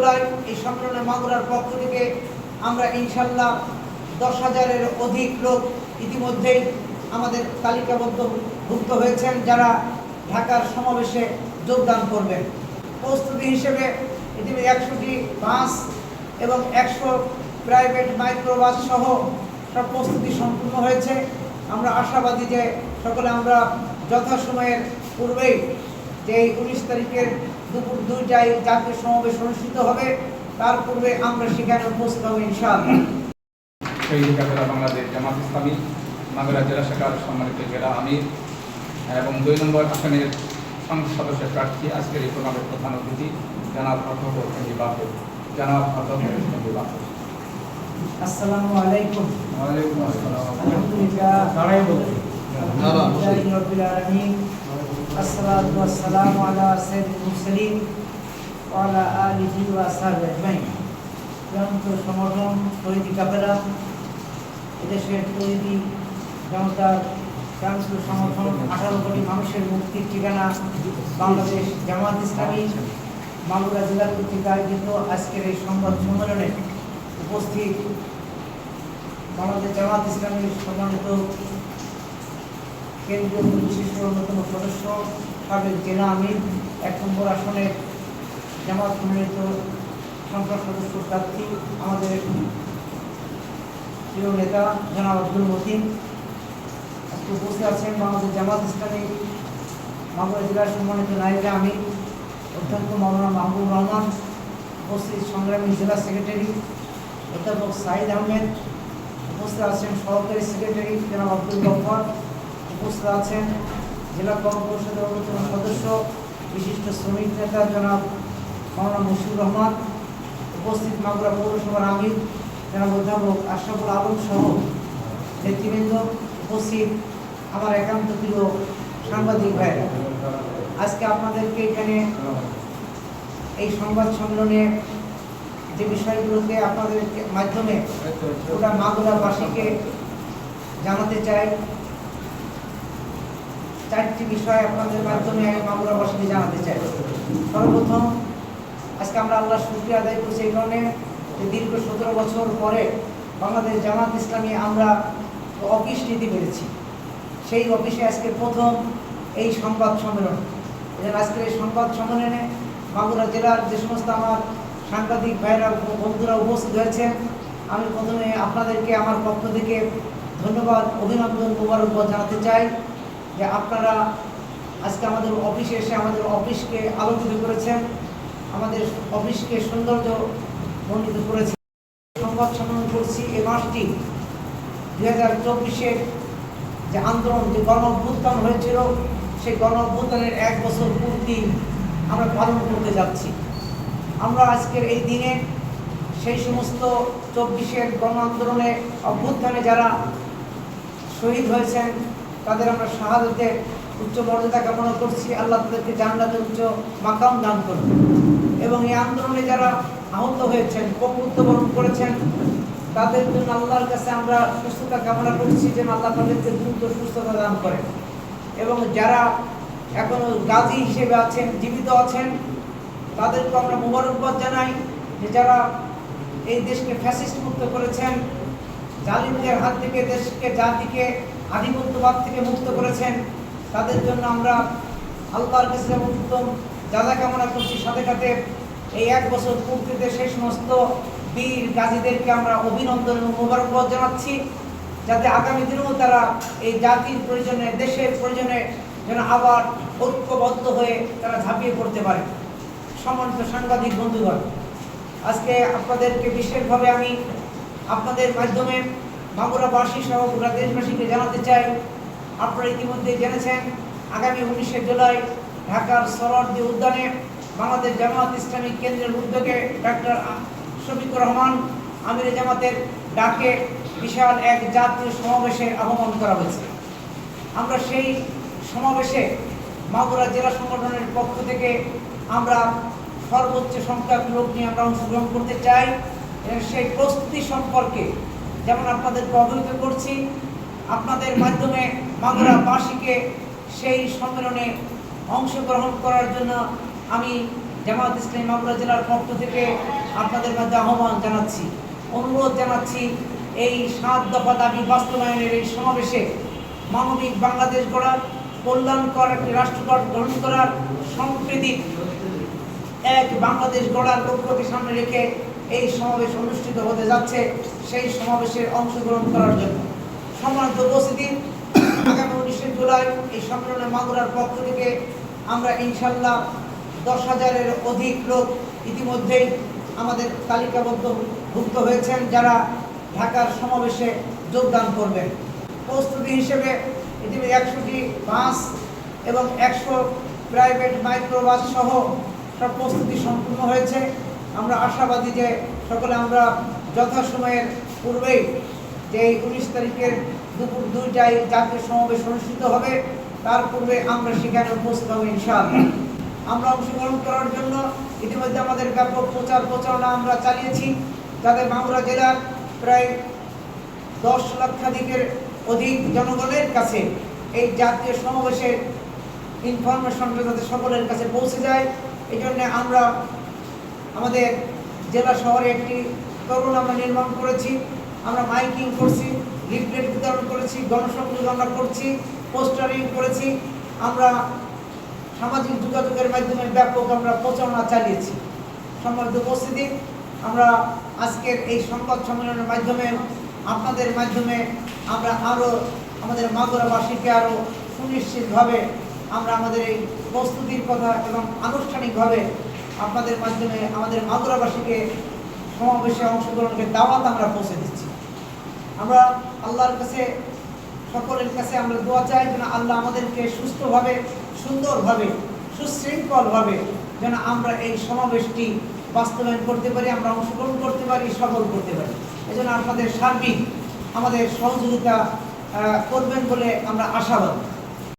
জুলাই এই সম্মেলনে মাগুরার পক্ষ থেকে আমরা ইনশাল্লাহ দশ হাজারের অধিক লোক ইতিমধ্যেই আমাদের তালিকাবদ্ধ ভুক্ত হয়েছেন যারা ঢাকার সমাবেশে যোগদান করবেন। প্রস্তুতি হিসেবে ইতিমধ্যে একশোটি বাস এবং একশো প্রাইভেট মাইক্রোবাস সহ সব প্রস্তুতি সম্পূর্ণ হয়েছে। আমরা আশাবাদী যে সকলে আমরা যথাসময়ের পূর্বেই যে এই উনিশ তারিখের দুপুর দুইটায় জাতীয় সমাবেশ অনুষ্ঠিত হবে। তার পূর্বে আমরা সেখানে উপস্থিত হব ইনশাআল্লাহ। শহীদ বাংলাদেশ জামাত ইসলামী মাগুরা জেলা শাখার সম্মানিত জেলা আমির এবং দুই নম্বর আসনের সংসদ সদস্য প্রার্থী। আজকের এই প্রোগ্রামের প্রধান অতিথি জানাব এমবি বাপু জানাব অধ্যক্ষ এমবি বাপু আসসালামু আলাইকুম। ওয়ালাইকুম আসসালাম। আলহামদুলিল্লাহ। দাঁড়াই আসসালাতু ওয়াসসালামু আলা সাইয়্যিদিল মুরসালিন ওয়া আলা আলিহি ওয়া আসহাবিহি আজমাইন গ্রান্ত সংগঠন তৈরি কাপেরা এদেশের তৈরি জনতার গ্রান্ত সংগঠন আঠারো মানুষের মুক্তির ঠিকানা, বাংলাদেশ জামাত ইসলামী মাগুরা জেলার কর্তৃক আয়োজিত আজকের এই সংবাদ সম্মেলনে উপস্থিত বাংলাদেশ জামাত ইসলামীর সম্মানিত কেন্দ্রীয় বিশিষ্ট অন্যতম সদস্য সাবেক জেলা আমির, এক নম্বর আসনের জামাত মনোনীত সংসদ সদস্য প্রার্থী আমাদের প্রিয় নেতা জনাব আব্দুল মতিন। আজকে উপস্থিত আছেন বাংলাদেশ জামাত ইসলামী মাগুরা জেলার সম্মানিত নায়িকা আমির, অধ্যক্ষ মৌলানা মাহবুব রহমান, উপস্থিত সংগ্রামী জেলা সেক্রেটারি অধ্যাপক সাইদ আহমেদ, উপস্থিত আছেন সহকারী সেক্রেটারি জনাব আব্দুল গফর উপস্থিত আছেন জেলা কর্ম পরিষদের অন্যতম সদস্য, বিশিষ্ট শ্রমিক নেতা জনাব মাওলানা মুশিউর রহমান, উপস্থিত মাগুরা পৌরসভার আমির জনাব অধ্যাপক আশরাফুল আলম সহ নেতৃবৃন্দ, উপস্থিত আমার একান্ত প্রিয় সাংবাদিক ভাইরা। আজকে আপনাদেরকে এখানে এই সংবাদ সম্মেলনে যে বিষয়গুলোকে আপনাদের মাধ্যমে গোটা মাগুরাবাসীকে জানাতে চাই চারটি বিষয় আপনাদের মাধ্যমে আমি মাগুরাবাসীকে জানাতে চাই। সর্বপ্রথম, আজকে আমরা আল্লাহ শুক্রিয়া আদায় করছি এই কারণে যে দীর্ঘ সতেরো বছর পরে বাংলাদেশ জামাত ইসলামী আমরা অফিস নিতে পেরেছি। সেই অফিসে আজকে প্রথম এই সংবাদ সম্মেলন। এজন্য আজকের এই সংবাদ সম্মেলনে বাঁকুড়া জেলার যে সমস্ত আমার সাংবাদিক ভাইরা বন্ধুরা উপস্থিত হয়েছেন, আমি প্রথমে আপনাদেরকে, আমার পক্ষ থেকে ধন্যবাদ, অভিনন্দন, মোবারকবাদ জানাতে চাই। যে আপনারা আজকে আমাদের অফিসে এসে আমাদের অফিসকে আলোকিত করেছেন, আমাদের অফিসকে সৌন্দর্য মণ্ডিত করেছেন। সংবাদ সম্মেলন করছি এই মাসটি দুই হাজার চব্বিশের যে আন্দোলন, যে গণ অভ্যুত্থান হয়েছিল, সেই গণ অভ্যুত্থানের এক বছর পূর্তি আমরা পালন করতে যাচ্ছি। আমরা আজকের এই দিনে সেই সমস্ত চব্বিশের গণ আন্দোলনে অভ্যুত্থানে যারা শহীদ হয়েছেন তাদের আমরা শাহাদতের উচ্চ মর্যাদা কামনা করছি। আল্লাহ তাদেরকে জান্নাতে উচ্চ মাকাম দান করুন। এবং এই আন্দোলনে যারা আহত হয়েছেন বরণ করেছেন, তাদের জন্য আল্লাহর কাছে আমরা সুস্থতা কামনা করছি যেন আল্লাহ তাদেরকে দ্রুত সুস্থতা দান করেন। এবং যারা এখনও গাজী হিসেবে আছেন, জীবিত আছেন, তাদেরকে আমরা মোবারকবাদ জানাই যে যারা এই দেশকে ফ্যাসিস্ট মুক্ত করেছেন, জালিমদের হাত থেকে, দেশকে, জাতিকে আধিপত্যবাদ থেকে মুক্ত করেছেন। তাদের জন্য আমরা আল্লাহর কাছে উত্তম। যাদা কামনা করছি সাথে সাথে এই এক বছর পূর্তিতে সেই সমস্ত বীর গাজীদেরকে আমরা অভিনন্দন এবং মোবারকবাদ জানাচ্ছি, যাতে আগামী দিনেও তারা এই জাতির প্রয়োজনে, দেশের প্রয়োজনে যেন আবার ঐক্যবদ্ধ হয়ে তারা ঝাঁপিয়ে পড়তে পারে। সম্মানিত সাংবাদিক বন্ধুগণ, আজকে আপনাদেরকে বিশেষভাবে আমি আপনাদের মাধ্যমে মাগুরাবাসী সহ গোটা দেশবাসীকে জানাতে চাই, আপনারা ইতিমধ্যে জেনেছেন, আগামী উনিশে জুলাই ঢাকার সরোয়ার্দী উদ্যানে বাংলাদেশ জামাত ইসলামী কেন্দ্রের উদ্যোগে ডাক্তার শফিকুর রহমান আমির জামাতের ডাকে বিশাল এক জাতীয় সমাবেশে আহ্বান করা হয়েছে। আমরা সেই সমাবেশে মাগুরা জেলা সংগঠনের পক্ষ থেকে আমরা সর্বোচ্চ সংখ্যক লোক নিয়ে আমরা অংশগ্রহণ করতে চাই। সেই প্রস্তুতি সম্পর্কে যেমন আপনাদেরকে অবহিত করছি, আপনাদের মাধ্যমে মাগুরাবাসীকে সেই সম্মেলনে অংশগ্রহণ করার জন্য আমি জামাত ইসলামী মাগুরা জেলার পক্ষ থেকে আপনাদের মধ্যে আহ্বান জানাচ্ছি, অনুরোধ জানাচ্ছি এই সাত দফা দাবি বাস্তবায়নের এই সমাবেশে মানবিক বাংলাদেশ গড়ার, কল্যাণকর একটি রাষ্ট্র গ্রহণ করার সম্প্রীতি এক বাংলাদেশ গড়ার লক্ষ্যকে সামনে রেখে এই সমাবেশ অনুষ্ঠিত হতে যাচ্ছে সেই সমাবেশের অংশগ্রহণ করার জন্য। সম্মানিত উপস্থিতি আগামী উনিশে জুলাই এই সম্মেলনে মাগুরার পক্ষ থেকে আমরা ইনশাল্লাহ দশ হাজারের অধিক লোক ইতিমধ্যেই আমাদের তালিকাবদ্ধ ভুক্ত হয়েছেন যারা ঢাকার সমাবেশে যোগদান করবেন। প্রস্তুতি হিসেবে ইতিমধ্যে একশোটি বাস এবং একশো প্রাইভেট মাইক্রোবাস সহ সব প্রস্তুতি সম্পূর্ণ হয়েছে। আমরা আশাবাদী যে সকলে আমরা যথাসময়ের পূর্বেই যে এই উনিশ তারিখের দুপুর দুইটায় জাতীয় সমাবেশ অনুষ্ঠিত হবে, তার পূর্বে আমরা সেখানে উপস্থিত হব ইনশাআল্লাহ। আমরা অংশগ্রহণ করার জন্য ইতিমধ্যে আমাদের ব্যাপক প্রচার প্রচারণা আমরা চালিয়েছি। যাতে মাগুরা জেলার প্রায় দশ লক্ষাধিকের অধিক জনগণের কাছে এই জাতীয় সমাবেশের ইনফরমেশনটা যাতে সকলের কাছে পৌঁছে যায় এই জন্যে আমরা আমাদের জেলা শহরে একটি তরুণ আমরা নির্মাণ করেছি, আমরা মাইকিং করছি লিফলেট বিতরণ করেছি, গণসংযোগ আমরা করছি, পোস্টারিং করেছি, আমরা সামাজিক যোগাযোগের মাধ্যমে ব্যাপক আমরা প্রচারণা চালিয়েছি। সম্মানিত উপস্থিতি, আমরা আজকের এই সংবাদ সম্মেলনের মাধ্যমে, আপনাদের মাধ্যমে আমরা আরও আমাদের মাগুরাবাসীকে আরও সুনিশ্চিতভাবে আমরা আমাদের এই প্রস্তুতির কথা এবং আনুষ্ঠানিকভাবে আপনাদের মাধ্যমে আমাদের মাগুরাবাসীকে সমাবেশে অংশগ্রহণকে দাওয়াত আমরা পৌঁছে দিচ্ছি। আমরা আল্লাহর কাছে, সকলের কাছে আমরা দোয়া চাই যেন আল্লাহ আমাদেরকে সুস্থভাবে, সুন্দরভাবে, সুশৃঙ্খলভাবে যেন আমরা এই সমাবেশটি বাস্তবায়ন করতে পারি, আমরা অংশগ্রহণ করতে পারি, সফল করতে পারি। এই জন্য আপনাদের সার্বিক আমাদের সহযোগিতা করবেন বলে আমরা আশাবাদী।